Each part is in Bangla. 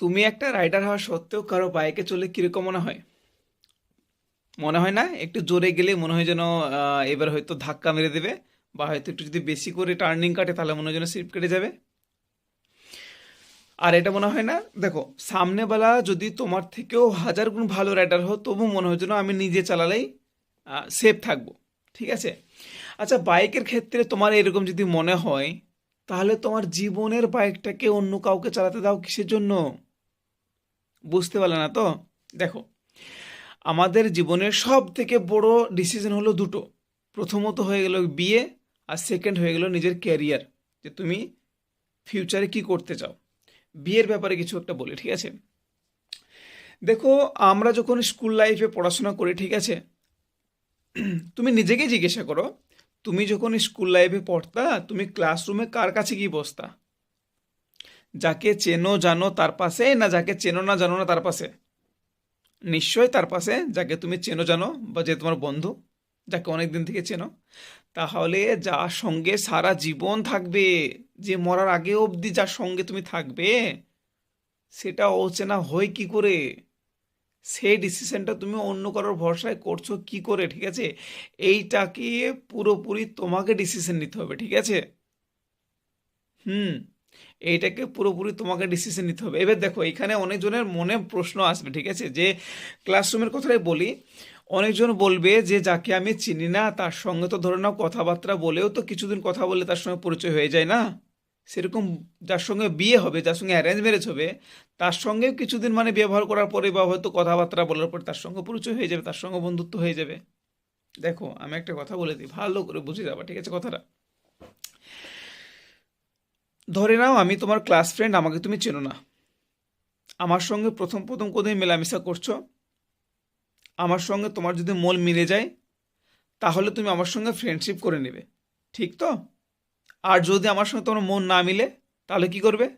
তুমি একটা রাইডার হওয়া সত্ত্বেও কারও বাইকে চলে কীরকম মনে হয়? মনে হয় না? একটু জোরে গেলে মনে হয় যেন এবার হয়তো ধাক্কা মেরে দেবে বা হয়তো একটু যদি বেশি করে টার্নিং কাটে তাহলে মনে হয় যেন স্লিপ কেটে যাবে। আর এটা মনে হয় না? দেখো সামনেবেলা যদি তোমার থেকেও হাজার গুণ ভালো রাইডার হো তবু মনে হয় যেন আমি নিজে চালালেই সেফ থাকব। ঠিক আছে? আচ্ছা বাইকের ক্ষেত্রে তোমার এরকম যদি মনে হয়, তাহলে তোমার জীবনের বাইকটাকে অন্য কাউকে চালাতে দাও কিসের জন্য? বুঝতে পারলে না তো? দেখো, আমাদের জীবনের সব থেকে বড় ডিসিশন হলো দুটো। প্রথমত হয়ে গেল বিয়ে, আর সেকেন্ড হয়ে গেল নিজের ক্যারিয়ার যে তুমি ফিউচারে কি করতে চাও। বিয়ের ব্যাপারে কিছু একটা বলি, ঠিক আছে? দেখো, আমরা যখন স্কুল লাইফে পড়াশোনা করি, ঠিক আছে? তুমি নিজেকেই জিজ্ঞাসা করো, তুমি যখন স্কুল লাইফে পড়তা, তুমি ক্লাসরুমে কার কাছে গিয়ে বসতা? যাকে চেনো জানো তার পাশে না যাকে চেনো না জানো না তার পাশে? নিশ্চয়ই তার পাশে যাকে তুমি চেনো জানো বা যে তোমার বন্ধু, যাকে অনেক দিন থেকে চেনো। তাহলে যার সঙ্গে সারা জীবন থাকবে, যে মরার আগে অবধি যার সঙ্গে তুমি থাকবে, সেটা অচেনা হয় কি করে? সেই ডিসিশনটা তুমি অন্য কারোর ভরসায় করছ কি করে, ঠিক আছে? এইটাকে পুরোপুরি তোমাকে ডিসিশন নিতে হবে, ঠিক আছে? হুম। এইটাকে পুরোপুরি তোমাকে ডিসিশন নিতে হবে। এবার দেখো, এখানে অনেকজনের মনে প্রশ্ন আসবে, ঠিক আছে? যে ক্লাসরুমের কথাই বলি, অনেকজন বলবে যে, যাকে আমি চিনি না, তার সঙ্গে তো ধরে নাও কথাবার্তা বলেও তো কিছুদিন কথা বললে তার সঙ্গে পরিচয় হয়ে যায় না। সেরকম যার সঙ্গে বিয়ে হবে, যার সঙ্গে অ্যারেঞ্জ ম্যারেজ হবে, তার সঙ্গেও কিছুদিন মানে ব্যবহার করার পরে বা হয়তো কথাবার্তা বলার পরে তার সঙ্গে পরিচয় হয়ে যাবে, তার সঙ্গে বন্ধুত্ব হয়ে যাবে। দেখো, আমি একটা কথা বলে দিই, ভালো করে বুঝে যাবা, ঠিক আছে কথাটা? ধরে নাও আমি তোমার ক্লাস ফ্রেন্ড আমাকে তুমি চেনো না। আমার সঙ্গে প্রথম প্রথম কোথায় মেলামেশা করছ। আমার সঙ্গে তোমার যদি মল মিলে যায়, তাহলে তুমি আমার সঙ্গে ফ্রেন্ডশিপ করে নেবে। ঠিক তো? আর যদি আমার সঙ্গে তোমার মন না মিলে, তাহলে কি করবে?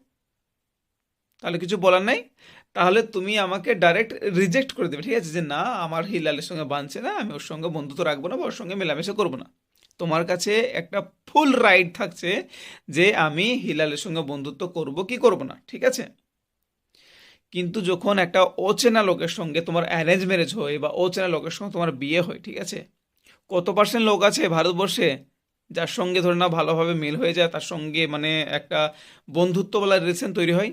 তাহলে কিছু বলার নাই? তাহলে তুমি আমাকে ডাইরেক্ট রিজেক্ট করে দেবে। ঠিক আছে? যে না, আমার হিলালের সঙ্গে বাঁধছে না, আমি ওর সঙ্গে বন্ধুত্ব রাখব না বা ওর সঙ্গে মেলামেশা করব না। তোমার কাছে একটা ফুল রাইট থাকছে যে আমি হিলালের সঙ্গে বন্ধুত্ব করব কি করব না, ঠিক আছে? কিন্তু যখন একটা অচেনা লোকের সঙ্গে তোমার অ্যারেঞ্জ ম্যারেজ হয় বা অচেনা লোকের সঙ্গে তোমার বিয়ে হয়, ঠিক আছে? কত পার্সেন্ট লোক আছে ভারতবর্ষে যার সঙ্গে ধরে না ভালোভাবে মিল হয়ে যায়, তার সঙ্গে মানে একটা বন্ধুত্বওয়ালা রিলেশন তৈরি হয়?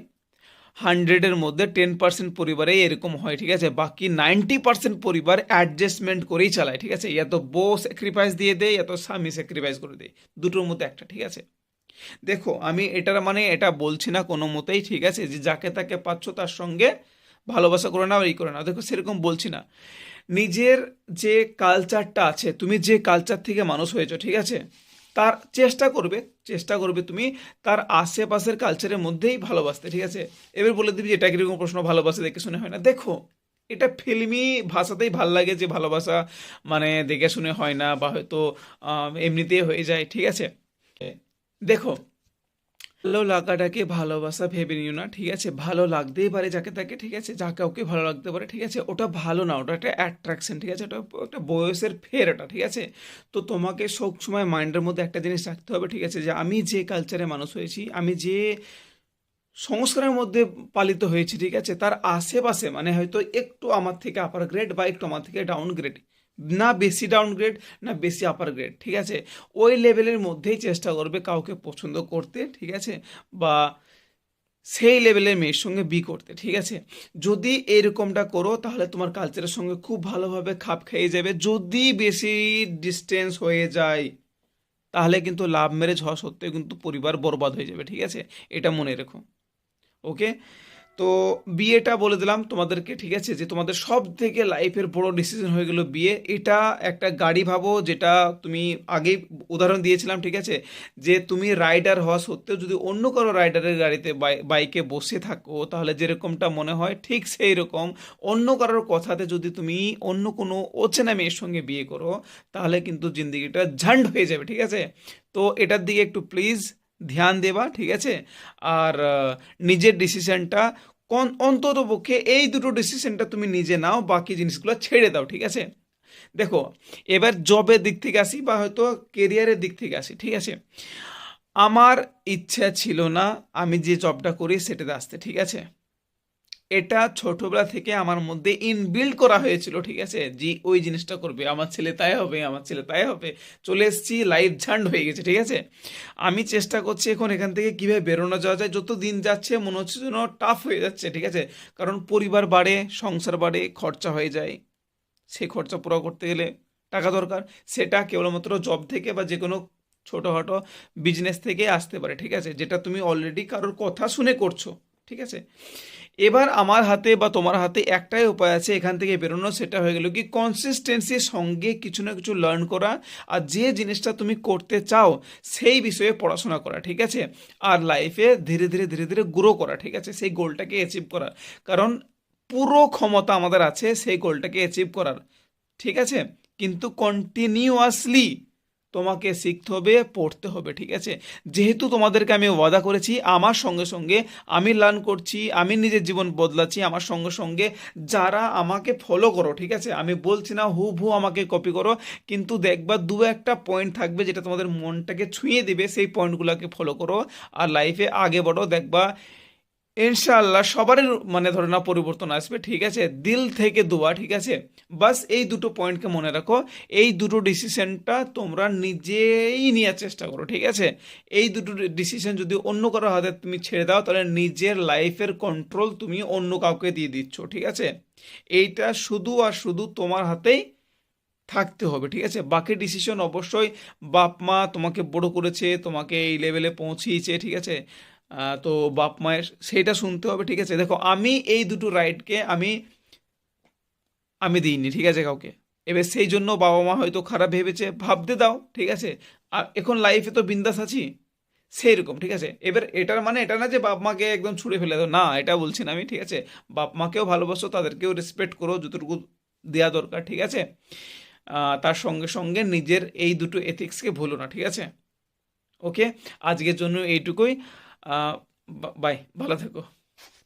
হান্ড্রেডের মধ্যে টেন পার্সেন্ট পরিবারে এরকম হয়, ঠিক আছে? বাকি নাইনটি পার্সেন্ট পরিবার অ্যাডজাস্টমেন্ট করেই চালায়, ঠিক আছে? এত বউ স্যাক্রিফাইস দিয়ে দেয়, এত স্বামী স্যাক্রিফাইস করে দেয়, দুটোর মধ্যে একটা, ঠিক আছে? দেখো, আমি এটার মানে এটা বলছি না কোনো মতেই, ঠিক আছে? যে যাকে তাকে পাচ্ছ তার সঙ্গে ভালোবাসা করে নাও, এই করে নাও। দেখো, সেরকম বলছি না। নিজের যে কালচারটা আছে, তুমি যে কালচার থেকে মানুষ হয়েছো, ঠিক আছে? তার চেষ্টা করবে চেষ্টা করবে তুমি তার আশেপাশের কালচারের মধ্যেই ভালোবাসতে, ঠিক আছে? এবার বলে দিবি যে এটা কীরকম প্রশ্ন ভালোবাসা দেখে শুনে হয় না। দেখো, এটা ফিল্মি ভাষাতেই ভালো লাগে যে ভালোবাসা মানে দেখে শুনে হয় না বা হয়তো এমনিতেই হয়ে যায়, ঠিক আছে? দেখো ভালো লাগাটাকে ভালোবাসা ভেবে নিও না, ঠিক আছে? ভালো লাগতেই পারে যাকে তাকে, ঠিক আছে? যা কাউকে ভালো লাগতে পারে, ঠিক আছে? ওটা ভালো না, ওটা একটা অ্যাট্রাকশন ঠিক আছে? ওটা একটা বয়সের ফের এটা ঠিক আছে? তো তোমাকে সব সময় মাইন্ডের মধ্যে একটা জিনিস রাখতে হবে, ঠিক আছে? যে আমি যে কালচারে মানুষ হয়েছি, আমি যে সংস্কারের মধ্যে পালিত হয়েছি, ঠিক আছে? তার আশেপাশে মানে হয়তো একটু আমার থেকে আপার গ্রেড বা একটু আমার থেকে ডাউন গ্রেড না বেশি ডাউন গ্রেড না বেশি আপার গ্রেড ঠিক আছে? ওই লেভেলের মধ্যেই চেষ্টা করবে কাউকে পছন্দ করতে, ঠিক আছে? বা সেই লেভেলের মেয়ের সঙ্গে বি করতে, ঠিক আছে? যদি এরকমটা করো, তাহলে তোমার কালচারের সঙ্গে খুব ভালোভাবে খাপ খেয়ে যাবে। যদি বেশি ডিস্টেন্স হয়ে যায়, তাহলে কিন্তু লাভ ম্যারেজ হওয়া সত্ত্বেও কিন্তু পরিবার বরবাদ হয়ে যাবে, ঠিক আছে? এটা মনে রেখো ওকে তো বিয়েটা বলে দিলাম তোমাদেরকে, ঠিক আছে? যে তোমাদের সব থেকে লাইফের বড় ডিসিশন হয়ে গেল বিয়ে। এটা একটা গাড়ি ভাবো, যেটা তুমি আগেই উদাহরণ দিয়েছিলাম, ঠিক আছে? যে তুমি রাইডার হওয়া সত্ত্বেও যদি অন্য কারও রাইডারের গাড়িতে বাই- বাইকে বসে থাকো, তাহলে যেরকমটা মনে হয়, ঠিক সেই রকম অন্য কারোর কথাতে যদি তুমি অন্য কোনো অচেনা মেয়ের সঙ্গে বিয়ে করো, তাহলে কিন্তু জিন্দিগিটা ঝান্ড হয়ে যাবে, ঠিক আছে? তো এটার দিকে একটু প্লিজ ধ্যান দেবা, ঠিক আছে? আর নিজের ডিসিশনটা অন্তত পক্ষে এই দুটো ডিসিশনটা তুমি নিজে নাও, বাকি জিনিসগুলো ছেড়ে দাও, ঠিক আছে? দেখো, এবার জবের দিক থেকে আসি বা হয়তো কেরিয়ারের দিক থেকে আসি, ঠিক আছে? আমার ইচ্ছা ছিল না আমি যে জবটা করি সেটাতে আসতে, ঠিক আছে? এটা ছোটবেলা থেকে আমার মধ্যে ইনবিল্ড করা হয়েছিল, ঠিক আছে? যে ওই জিনিসটা করবে, আমার ছেলে তাই হবে, আমার ছেলে তাই হবে, চলে এসেছি লাইফ ঝান্ড হয়ে গেছে, ঠিক আছে? আমি চেষ্টা করছি এখন এখান থেকে কীভাবে বেরোনো যাওয়া যায়, যত দিন যাচ্ছে মনে হচ্ছে যেন টাফ হয়ে যাচ্ছে, ঠিক আছে? কারণ পরিবার বাড়ে, সংসার বাড়ে, খরচা হয়ে যায়। সে খরচা পুরো করতে গেলে টাকা দরকার, সেটা কেবলমাত্র জব থেকে বা যে কোনো ছোটোখাটো বিজনেস থেকে আসতে পারে, ঠিক আছে? যেটা তুমি অলরেডি কারোর কথা শুনে করছ, ঠিক আছে? এবার আমার হাতে বা তোমার হাতে একটাই উপায় আছে, এখান থেকে বেরোনো, সেটা হয়ে গেল কি কনসিস্টেন্সির সঙ্গে কিছু না কিছু লার্ন করা আর যে জিনিসটা তুমি করতে চাও, সেই বিষয়ে পড়াশোনা করা, ঠিক আছে? আর লাইফে ধীরে ধীরে ধীরে ধীরে গ্রো করা, ঠিক আছে? সেই গোলটাকে অ্যাচিভ করা কারণ পুরো ক্ষমতা আমাদের আছে, সেই গোলটাকে অ্যাচিভ করার, ঠিক আছে? কিন্তু কন্টিনিউয়াসলি তোমাকে শিখতে হবে, পড়তে হবে, ঠিক আছে? যেহেতু তোমাদেরকে আমি ওয়াদা করেছি, আমার সঙ্গে সঙ্গে আমি লার্ন করছি, আমি নিজের জীবন বদলাচ্ছি, আমার সঙ্গে সঙ্গে যারা আমাকে ফলো করো, ঠিক আছে? আমি বলছি না হু ভু আমাকে কপি করো, কিন্তু দেখবা দু একটা পয়েন্ট থাকবে যেটা তোমাদের মনটাকে ছুঁয়ে দেবে, সেই পয়েন্টগুলোকে ফলো করো, আর লাইফে আগে বড়ো দেখবা ইনশাআল্লাহ সবারই মানে ধরে না পরিবর্তন আসবে, ঠিক আছে? দিল থেকে দোয়া, ঠিক আছে? বাস এই দুটো পয়েন্টকে মনে রাখো। এই দুটো ডিসিশনটা তোমরা নিজেই নেওয়ার চেষ্টা করো, ঠিক আছে? এই দুটো ডিসিশন যদি অন্য কারও হাতে তুমি ছেড়ে দাও, তাহলে নিজের লাইফের কন্ট্রোল তুমি অন্য কাউকে দিয়ে দিচ্ছ, ঠিক আছে? এইটা শুধু আর শুধু তোমার হাতেই থাকতে হবে, ঠিক আছে? বাকি ডিসিশন অবশ্যই বাপ মা তোমাকে বড় করেছে, তোমাকে এই লেভেলে পৌঁছিয়েছে, ঠিক আছে? তো বাপ মায়ের সেইটা শুনতে হবে, ঠিক আছে? দেখো, আমি এই দুটো রাইটকে আমি আমি দিইনি, ঠিক আছে কাউকে? এবার সেই জন্য বাবা মা হয়তো খারাপ ভেবেছে, ভাবতে দাও, ঠিক আছে? আর এখন লাইফে তো বিন্দাস আছি সেই রকম ঠিক আছে? এবার এটার মানে এটা না যে বাপ মাকে একদম ছুঁড়ে ফেলে দাও, না, এটা বলছি না আমি, ঠিক আছে? বাপ মাকেও ভালোবাসো, তাদেরকেও রেসপেক্ট করো, যতটুকু দেওয়া দরকার, ঠিক আছে? তার সঙ্গে সঙ্গে নিজের এই দুটো এথিক্সকে ভুলো না, ঠিক আছে? ওকে আজকের জন্য এইটুকুই। বাই ভালো থেকো